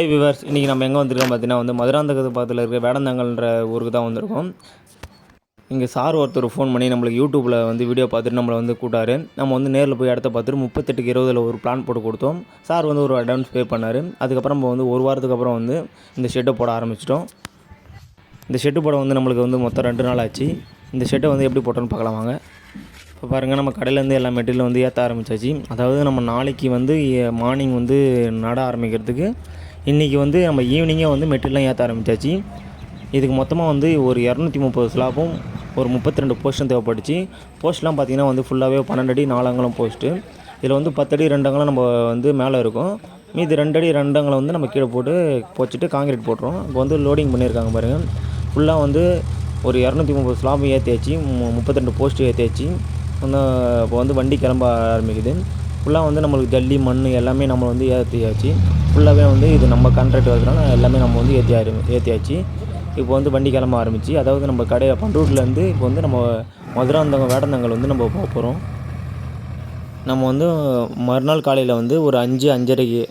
High viewers இன்றைக்கி நம்ம எங்கே வந்திருக்கோம் பார்த்தீங்கன்னா வந்து மதுராந்தகத்து பக்கத்தில் இருக்கிற வேடந்தாங்கல்ன்ற ஊருக்கு தான் வந்திருக்கோம். இங்கே சார் ஒருத்தர் ஃபோன் பண்ணி நம்மளுக்கு யூடியூப்பில் வந்து வீடியோ பார்த்துட்டு நம்மளை வந்து கூட்டாரு நம்ம வந்து நேரில் போய் இடத்த பார்த்துட்டு முப்பத்தெட்டுக்கு இருபதில் ஒரு பிளான் போட்டு கொடுத்தோம். சார் வந்து ஒரு அட்வான்ஸ் பே பண்ணார். அதுக்கப்புறம் நம்ம வந்து ஒரு வாரத்துக்கு அப்புறம் வந்து இந்த ஷெட்டை போட ஆரம்பிச்சிட்டோம். இந்த ஷெட்டு போட வந்து நம்மளுக்கு வந்து மொத்தம் ரெண்டு நாள் ஆச்சு. இந்த ஷெட்டை வந்து எப்படி போட்டோன்னு பார்க்கலாம் வாங்க. இப்போ பாருங்கள் நம்ம கடையிலேருந்து எல்லா மெட்டீரியலும் வந்து ஏற்ற ஆரம்பிச்சாச்சு. அதாவது நம்ம நாளைக்கு வந்து மார்னிங் வந்து நட ஆரம்பிக்கிறதுக்கு இன்றைக்கி வந்து நம்ம ஈவினிங்கே வந்து மெட்டீரியல்லாம் ஏற்ற ஆரம்பித்தாச்சு இதுக்கு மொத்தமாக வந்து ஒரு இரநூத்தி முப்பது ஸ்லாப்பும் ஒரு முப்பத்தி ரெண்டு போஸ்ட்டும் தேவைப்பட்டுச்சு போஸ்ட்லாம் பார்த்திங்கன்னா வந்து ஃபுல்லாகவே பன்னெண்டு அடி நாலு போஸ்ட்டு இதில் வந்து பத்தடி ரெண்டு நம்ம வந்து மேலே இருக்கும். மீதி ரெண்டடி ரெண்டங்களை வந்து நம்ம கீழே போட்டு போச்சுட்டு காங்கிரீட் போட்டுரும் இப்போ வந்து லோடிங் பண்ணியிருக்காங்க பாருங்கள் ஃபுல்லாக வந்து ஒரு இரநூத்தி முப்பது ஸ்லாபும் ஏற்றியாச்சு முப்பத்தி ரெண்டு போஸ்ட்டு ஏற்றியாச்சு வந்து இப்போ வந்து வண்டி கிளம்ப ஆரம்பிக்குது. ஃபுல்லாக வந்து நம்மளுக்கு ஜல்லி மண் எல்லாமே நம்ம வந்து ஏற்றியாச்சு ஃபுல்லாகவே வந்து இது நம்ம கான்ட்ராக்ட் வரதுனால எல்லாமே நம்ம வந்து ஏற்றி ஆரம்பி ஏற்றியாச்சு இப்போ வந்து வண்டி கிளம்ப ஆரம்பிச்சு அதாவது நம்ம கடையை பண்ரூட்லேருந்து இப்போ வந்து நம்ம மதுராந்தங்க வேடந்தங்கள் வந்து நம்ம போக போகிறோம் நம்ம வந்து மறுநாள் காலையில் வந்து ஒரு அஞ்சு அஞ்சரைக்கு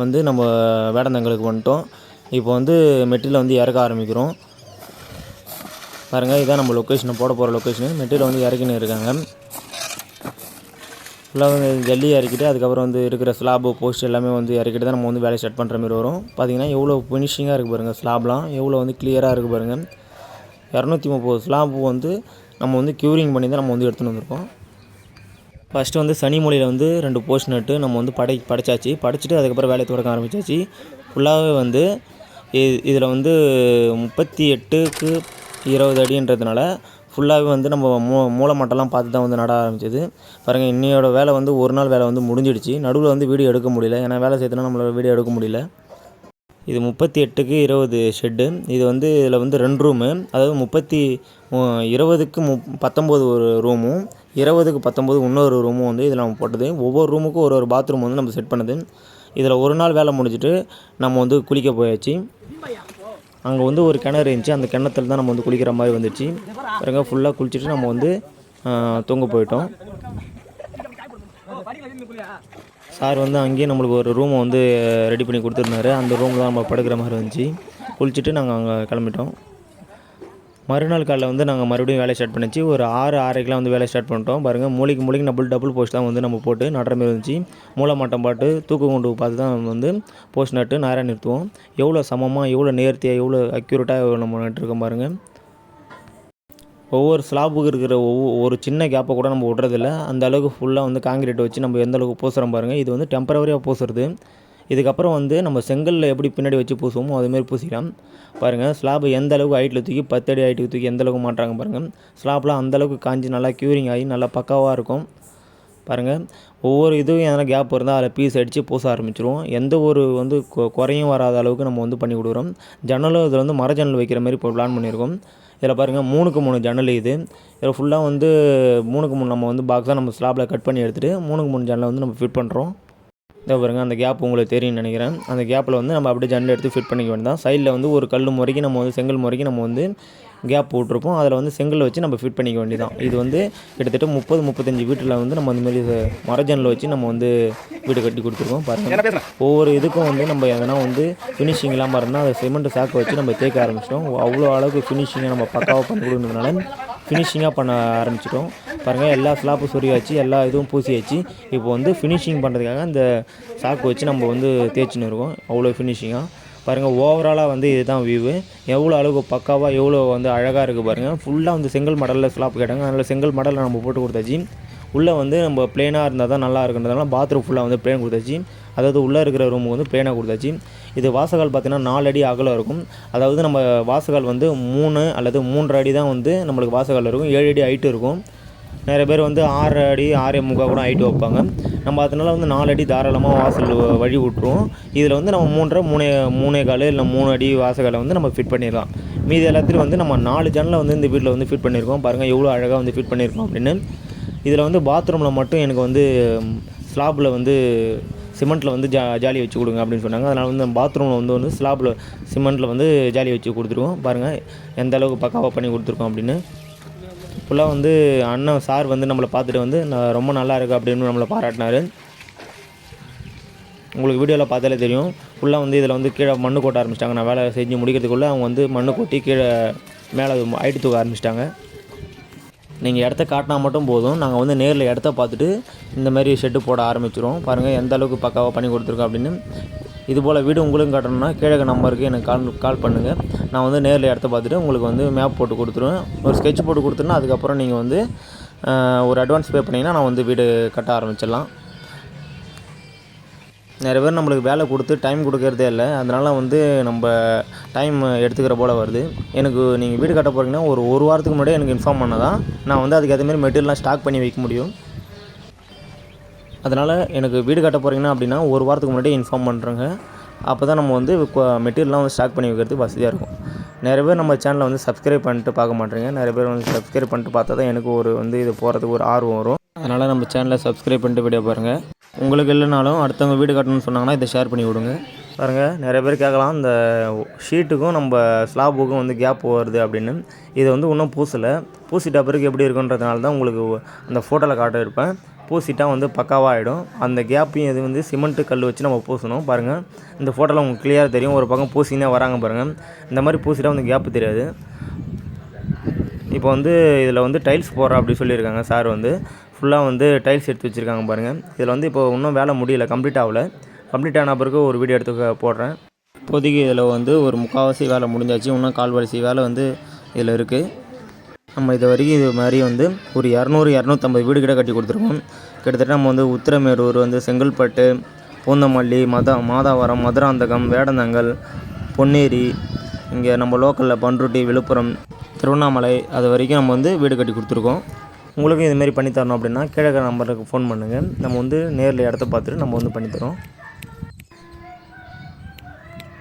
வந்து நம்ம வேடந்தங்களுக்கு வந்துட்டோம். இப்போ வந்து மெட்டில் வந்து இறக்க ஆரம்பிக்கிறோம். பாருங்கள் இதான் நம்ம லொக்கேஷனை போட போகிற லொக்கேஷனு மெட்டில் வந்து இறக்கின்னு இருக்காங்க. ஃபுல்லாக வந்து ஜல்லி இறக்கிட்டு அதுக்கப்புறம் வந்து இருக்கிற ஸ்லாபு போஸ்ட் எல்லாமே வந்து இறக்கிட்டு தான் நம்ம வந்து வேலையை ஸ்டார்ட் பண்ணுற மாதிரி வரும். பார்த்தீங்கன்னா எவ்வளோ ஃபினிஷிங்காக இருக்குது பாருங்கள் ஸ்லாப்லாம் எவ்வளோ வந்து கிளியராக இருக்குது பாருங்கள் இரநூத்தி முப்பது ஸ்லாப்பு வந்து நம்ம வந்து க்யூரிங் பண்ணி தான் நம்ம வந்து எடுத்துகிட்டு வந்திருக்கோம். ஃபஸ்ட்டு வந்து சனி மொழியில் வந்து ரெண்டு போஸ்ட் நட்டு நம்ம வந்து படை படைச்சாச்சு. படைச்சிட்டு அதுக்கப்புறம் வேலையை தொடக்க ஆரம்பிச்சாச்சு. ஃபுல்லாகவே வந்து இதில் வந்து முப்பத்தி எட்டுக்கு இருபது அடின்றதுனால ஃபுல்லாகவே வந்து நம்ம மூ மூளை மட்டம்லாம் பார்த்து தான் வந்து நட ஆரம்பிச்சது. பாருங்கள் இன்னையோட வேலை வந்து ஒரு நாள் வேலை வந்து முடிஞ்சிடுச்சு. நடுவில் வந்து வீடியோ எடுக்க முடியல. ஏன்னா வேலை செய்யறதுனா நம்மளால் வீடியோ எடுக்க முடியல. இது முப்பத்தி எட்டுக்கு இருபது ஷெட்டு. இது வந்து இதில் வந்து ரெண்டு ரூமு. அதாவது முப்பத்தி இருபதுக்கு மு பத்தொம்போது ஒரு ரூமும் இருபதுக்கு பத்தொம்போது இன்னொரு ரூமும் வந்து இதில் நம்ம போட்டது. ஒவ்வொரு ரூமுக்கும் ஒரு ஒரு பாத்ரூம் வந்து நம்ம செட் பண்ணது. இதில் ஒரு நாள் வேலை முடிஞ்சிட்டு நம்ம வந்து குளிக்க போயாச்சு. அங்கே வந்து ஒரு கிணறு இருந்துச்சு. அந்த கிணத்துல தான் நம்ம வந்து குளிக்கிற மாதிரி வந்துச்சு. பிறகு ஃபுல்லாக குளிச்சுட்டு நம்ம வந்து தூங்க போயிட்டோம். சார் வந்து அங்கேயே நம்மளுக்கு ஒரு ரூமை வந்து ரெடி பண்ணி கொடுத்துருந்தாரு. அந்த ரூமில் தான் நம்ம படுக்கிற மாதிரி இருந்துச்சு. குளிச்சுட்டு நாங்கள் அங்கே கிளம்பிட்டோம். மறுநாள் காலையில் வந்து நாங்கள் மறுபடியும் வேலையை ஸ்டார்ட் பண்ணிச்சு. ஒரு ஆறு ஆறைக்கெலாம் வந்து வேலையை ஸ்டார்ட் பண்ணிட்டோம். பாருங்கள் மூளைக்கு மூளைக்கு டபுள் டபுள் போஸ்ட் தான் வந்து நம்ம போட்டு நடுற மாதிரி இருந்துச்சு. மூளை மாட்டம் பாட்டு தூக்கு கொண்டு பார்த்து தான் வந்து போஸ்ட் நட்டு நேராக நிறுத்துவோம். எவ்வளோ சமமாக எவ்வளோ நேர்த்தியாக எவ்வளோ அக்யூரேட்டாக நம்ம நட்டுருக்கோம் பாருங்கள் ஒவ்வொரு ஸ்லாப்புக்கு இருக்கிற ஒவ்வொரு ஒரு சின்ன கேப்பை கூட நம்ம விட்றதில்ல. அந்த அளவுக்கு ஃபுல்லாக வந்து காங்கிரீட் வச்சு நம்ம எந்த அளவுக்கு பூசுகிறோம் பாருங்கள் இது வந்து டெம்பரவரியாக பூசுறது. இதுக்கப்புறம் வந்து நம்ம செங்கலில் எப்படி பின்னாடி வச்சு பூசுவோமோ அதுமாரி பூசிக்கலாம். பாருங்கள் ஸ்லாப் எந்த அளவுக்கு ஹைட்டில் தூக்கி பத்தடி ஹைட்டுக்கு தூக்கி எந்த அளவுக்கு மாட்டுறாங்க பாருங்கள் ஸ்லாப்லாம் அந்தளவுக்கு காஞ்சி நல்லா க்யூரிங் ஆகி நல்லா பக்காவாக இருக்கும். பாருங்கள் ஒவ்வொரு இதுவும் எதனா கேப் இருந்தால் அதில் பீஸ் அடித்து பூச ஆரம்பிச்சிருவோம். எந்த ஒரு வந்து குறையும் வராத அளவுக்கு நம்ம வந்து பண்ணி கொடுக்குறோம். ஜன்னலும் இதில் வந்து மர ஜன்னல் வைக்கிற மாதிரி இப்போ பிளான் பண்ணியிருக்கோம். இதில் பாருங்கள் மூணுக்கு மூணு ஜன்னல் இது. இதில் ஃபுல்லாக வந்து மூணுக்கு மூணு நம்ம வந்து பாக்ஸாக நம்ம ஸ்லாப்பில் கட் பண்ணி எடுத்துகிட்டு மூணுக்கு மூணு ஜன்னலை வந்து நம்ம ஃபிட் பண்ணுறோம் இதை பாருங்க அந்த கேப் உங்களுக்கு தெரியும்னு நினைக்கிறேன். அந்த கேப்பில் வந்து நம்ம அப்படியே ஜன்னல் எடுத்து ஃபிட் பண்ணிக்க வேண்டியதான் சைடில் வந்து ஒரு கல் முறைக்கு நம்ம வந்து செங்கல் முறைக்கு நம்ம வந்து கேப் போட்டிருப்போம். அதில் வந்து செங்கல் வச்சு நம்ம ஃபிட் பண்ணிக்க வேண்டியதான் இது வந்து கிட்டத்தட்ட முப்பது முப்பத்தஞ்சு வீட்டில் வந்து நம்ம அந்த மாதிரி மர ஜன்னல் வச்சு நம்ம வந்து வீடு கட்டி கொடுத்துருக்கோம். பாருங்கள் ஒவ்வொரு இதுக்கும் வந்து நம்ம எதனா வந்து ஃபினிஷிங் இல்லாமல் இருந்தால் அதை சிமெண்ட் சாக்கை வச்சு நம்ம தேக்க ஆரம்பிச்சிட்டோம். அவ்வளோ அளவுக்கு ஃபினிஷிங்கை நம்ம பக்காவாக பண்ணி கொடுக்கறதுனால ஃபினிஷிங்காக பண்ண ஆரம்பிச்சிட்டோம். பாருங்கள் எல்லா ஸ்லாப்பும் சொருகாச்சு எல்லா இதுவும் பூசியாச்சு. இப்போ வந்து ஃபினிஷிங் பண்ணுறதுக்காக அந்த சாக்கு வச்சு நம்ம வந்து தேய்ச்சின்னு இருக்கோம். அவ்வளோ ஃபினிஷிங்காக பாருங்கள் ஓவராலாக வந்து இதுதான் வியூவு எவ்வளோ அளவுக்கு பக்காவாக எவ்வளோ வந்து அழகாக இருக்குது பாருங்கள் ஃபுல்லாக வந்து செங்கல் மடலில் ஸ்லாப் கேட்டாங்க. அதனால் செங்கல் மடலில் நம்ம போட்டு கொடுத்தாச்சு உள்ளே வந்து நம்ம ப்ளேனாக இருந்தால் தான் நல்லா இருக்குன்றதுனால பாத்ரூம் ஃபுல்லாக வந்து ப்ளேன் கொடுத்தாச்சு. அதாவது உள்ளே இருக்கிற ரூமுக்கு வந்து ப்ளேனாக கொடுத்தாச்சு. இது வாசகால் பார்த்திங்கன்னா நாலு அடி அகலம் இருக்கும். அதாவது நம்ம வாசகால் வந்து மூணு அல்லது மூன்றரை அடி தான் வந்து நம்மளுக்கு வாசகால் இருக்கும். ஏழு அடி ஹைட்டு இருக்கும். நிறைய பேர் வந்து ஆறு அடி ஆறே முக்கால் கூட ஹைட்டு வைப்பாங்க. நம்ம அதனால வந்து நாலு அடி தாராளமாக வாசல் வழி விட்ருவோம் இதில் வந்து நம்ம மூன்றரை மூணு மூணே கால் இல்லை மூணு அடி வாசகாலை வந்து நம்ம ஃபிட் பண்ணிடலாம். மீதி எல்லாத்துலேயும் வந்து நம்ம நாலு ஜன்னலை வந்து இந்த வீட்டில் வந்து ஃபிட் பண்ணியிருக்கோம். பாருங்கள் எவ்வளோ அழகாக வந்து ஃபிட் பண்ணியிருக்கோம் அப்படின்னு. இதில் வந்து பாத்ரூமில் மட்டும் எனக்கு வந்து ஸ்லாப்பில் வந்து சிமெண்ட்டில் வந்து ஜா ஜாலி வச்சு கொடுங்க அப்படின்னு சொன்னாங்க. அதனால் வந்து பாத்ரூமில் வந்து வந்து ஸ்லாப்பில் சிமெண்ட்டில் வந்து ஜாலி வச்சு கொடுத்துருக்கோம் பாருங்கள் எந்த அளவுக்கு பக்காவாக பண்ணி கொடுத்துருக்கோம் அப்படின்னு. ஃபுல்லாக வந்து அண்ணன் சார் வந்து நம்மளை பார்த்துட்டு வந்து நான் ரொம்ப நல்லா இருக்குது அப்படின்னு நம்மளை பாராட்டினாரு. உங்களுக்கு வீடியோவில் பார்த்தாலே தெரியும். ஃபுல்லாக வந்து இதில் வந்து கீழே மண்ணு கொட்ட ஆரம்பிச்சிட்டாங்க. நான் வேலை செஞ்சு முடிக்கிறதுக்குள்ளே அவங்க வந்து மண்ணு கொட்டி கீழே மேலே ஹைட்டு தூக்க ஆரம்பிச்சிட்டாங்க. நீங்கள் இடத்த காட்டினா மட்டும் போதும். நாங்கள் வந்து நேரில் இடத்த பார்த்துட்டு இந்த மாதிரி ஷெட்டு போட ஆரம்பிச்சிரும் பாருங்கள் எந்த அளவுக்கு பக்காவாக பண்ணி கொடுத்துருக்கோம் அப்படின்னு. இது போல் வீடு உங்களுக்கும் காட்டணும்னா கீழே நம்பருக்கு எனக்கு கால் கால் பண்ணுங்கள் நான் வந்து நேரில் இடத்த பார்த்துட்டு உங்களுக்கு வந்து மேப் போட்டு கொடுத்துருவேன். ஒரு ஸ்கெட்ச் போட்டு கொடுத்துருன்னா அதுக்கப்புறம் நீங்கள் வந்து ஒரு அட்வான்ஸ் பே பண்ணிங்கன்னா நான் வந்து வீடு கட்ட ஆரம்பிச்சிடலாம். நிறைய பேர் நம்மளுக்கு வேலை கொடுத்து டைம் கொடுக்கறதே இல்லை. அதனால் வந்து நம்ம டைம் எடுத்துக்கிற போல் வருது. எனக்கு நீங்கள் வீடு கட்ட போகிறீங்கன்னா ஒரு ஒரு வாரத்துக்கு முன்னாடியே எனக்கு இன்ஃபார்ம் பண்ணால் தான் நான் வந்து அதுக்கேற்ற மாதிரி மெட்டீரியல்லாம் ஸ்டாக் பண்ணி வைக்க முடியும். அதனால் எனக்கு வீடு கட்ட போகிறீங்கன்னா அப்படின்னா ஒரு வாரத்துக்கு முன்னாடியே இன்ஃபார்ம் பண்ணுறேங்க அப்போ தான் நம்ம வந்து மெட்டீரியல்லாம் வந்து ஸ்டாக் பண்ணி வைக்கிறதுக்கு வசதியாக இருக்கும். நிறைய பேர் நம்ம சேனலை வந்து சப்ஸ்கிரைப் பண்ணிட்டு பார்க்க மாட்டேங்க. நிறைய பேர் வந்து சப்ஸ்கிரைப் பண்ணிட்டு பார்த்தா தான் எனக்கு ஒரு வந்து இது போகிறதுக்கு ஒரு ஆர்வம் வரும். அதனால் நம்ம சேனலை சப்ஸ்கிரைப் பண்ணிட்டு வீடியோ பாருங்கள் உங்களுக்கு இல்லைனாலும் அடுத்தவங்க வீடு கட்டணும்னு சொன்னாங்கன்னா இதை ஷேர் பண்ணி விடுங்க. பாருங்கள் நிறைய பேர் கேட்கலாம் இந்த ஷீட்டுக்கும் நம்ம ஸ்லாபுக்கும் வந்து கேப் வருது அப்படின்னு. இதை வந்து இன்னும் பூசலை. பூசிட்ட பிறகு எப்படி இருக்குன்றதுனால தான் உங்களுக்கு அந்த ஃபோட்டோவில் காட்ட இருப்பேன். பூசிட்டா வந்து பக்காவாக ஆகிடும் அந்த கேப்பையும் இது வந்து சிமெண்ட்டு கல் வச்சு நம்ம பூசணும். பாருங்கள் இந்த ஃபோட்டோவில் உங்களுக்கு கிளியராக தெரியும். ஒரு பக்கம் பூசினே வராங்க பாருங்கள் இந்த மாதிரி பூசிட்டா வந்து கேப்பு தெரியாது. இப்போ வந்து இதில் வந்து டைல்ஸ் போடுறோம் அப்படி சொல்லியிருக்காங்க சார் வந்து. ஃபுல்லாக வந்து டைல்ஸ் எடுத்து வச்சுருக்காங்க பாருங்கள் இதில் வந்து இப்போ இன்னும் வேலை முடியல கம்ப்ளீட் ஆகல. கம்ப்ளீட் ஆன பிறகு ஒரு வீடியோ எடுத்து போடுறேன். இப்போதைக்கு இதில் வந்து ஒரு முக்கால்வாசி வேலை முடிஞ்சாச்சு. இன்னும் கால்வாசி வேலை வந்து இதில் இருக்குது நம்ம இது வரைக்கும் இது மாதிரி வந்து ஒரு இரநூறு இரநூத்தம்பது வீடு கிட்ட கட்டி கொடுத்துருக்கோம். கிட்டத்தட்ட நம்ம வந்து உத்திரமேரூர் வந்து செங்கல்பட்டு பூந்தமல்லி மத மாதாவரம் மதுராந்தகம் வேடந்தாங்கல் பொன்னேரி இங்கே நம்ம லோக்கலில் பண்ருட்டி விழுப்புரம் திருவண்ணாமலை அது வரைக்கும் நம்ம வந்து வீடு கட்டி கொடுத்துருக்கோம். உங்களுக்கும் இதுமாரி பண்ணி தரணும் அப்படின்னா கீழே நம்பருக்கு ஃபோன் பண்ணுங்கள் நம்ம வந்து நேரில் இடத்த பார்த்துட்டு நம்ம வந்து பண்ணித்தரோம்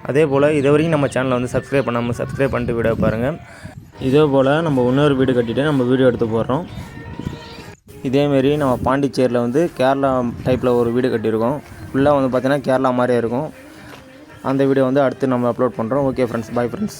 அதே போல் இது வரைக்கும் நம்ம சேனலை வந்து சப்ஸ்கிரைப் பண்ணாமல் சப்ஸ்கிரைப் பண்ணிட்டு வீடியோ பாருங்கள் இதே போல் நம்ம இன்னொரு வீடு கட்டிட்டு நம்ம வீடியோ எடுத்து போடுறோம். இதேமாரி நம்ம பாண்டிச்சேரியில் வந்து கேரளா டைப்பில் ஒரு வீடு கட்டியிருக்கோம். ஃபுல்லாக வந்து பார்த்திங்கன்னா கேரளா மாதிரியே இருக்கும். அந்த வீடியோ வந்து அடுத்து நம்ம அப்லோட் பண்ணுறோம் ஓகே ஃப்ரெண்ட்ஸ் பை ஃப்ரெண்ட்ஸ்